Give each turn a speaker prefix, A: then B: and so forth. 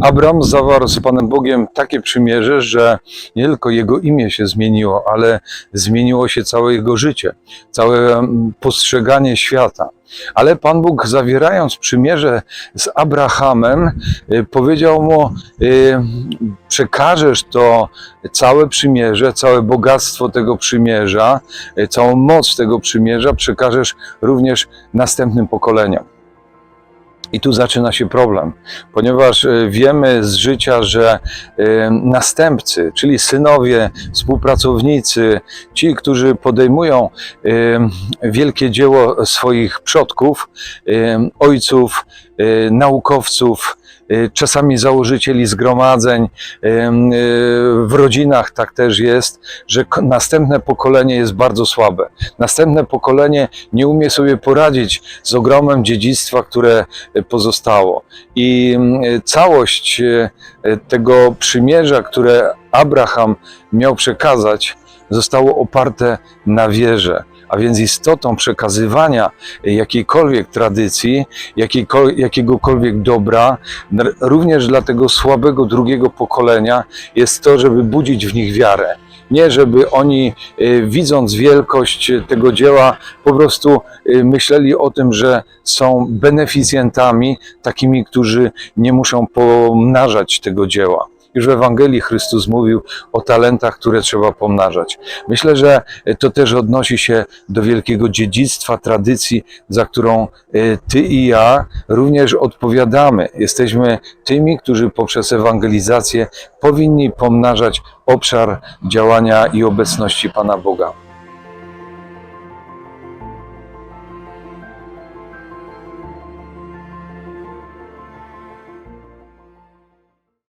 A: Abram zawarł z Panem Bogiem takie przymierze, że nie tylko jego imię się zmieniło, ale zmieniło się całe jego życie, całe mm, postrzeganie świata. Ale Pan Bóg, zawierając przymierze z Abrahamem, y, powiedział mu: y, Przekażesz to całe przymierze, całe bogactwo tego przymierza, y, całą moc tego przymierza, przekażesz również następnym pokoleniom. I tu zaczyna się problem, ponieważ y, wiemy z życia, że y, następcy, czyli synowie, współpracownicy, ci, którzy podejmują y, wielkie dzieło swoich przodków, ojców, naukowców, czasami założycieli zgromadzeń, w rodzinach tak też jest, że następne pokolenie jest bardzo słabe. Następne pokolenie nie umie sobie poradzić z ogromem dziedzictwa, które pozostało. I mm, całość e, tego przymierza, które Abraham miał przekazać, zostało oparte na wierze. A więc istotą przekazywania jakiejkolwiek tradycji, jakiejkol- jakiegokolwiek dobra, również dla tego słabego drugiego pokolenia, jest to, żeby budzić w nich wiarę. Nie, żeby oni, y, widząc wielkość tego dzieła, po prostu y, myśleli o tym, że są beneficjentami, takimi, którzy nie muszą pomnażać tego dzieła. Już w Ewangelii Chrystus mówił o talentach, które trzeba pomnażać. Myślę, że to też odnosi się do wielkiego dziedzictwa, tradycji, za którą y, Ty i ja również odpowiadamy. Jesteśmy tymi, którzy poprzez ewangelizację powinni pomnażać obszar działania i obecności Pana Boga.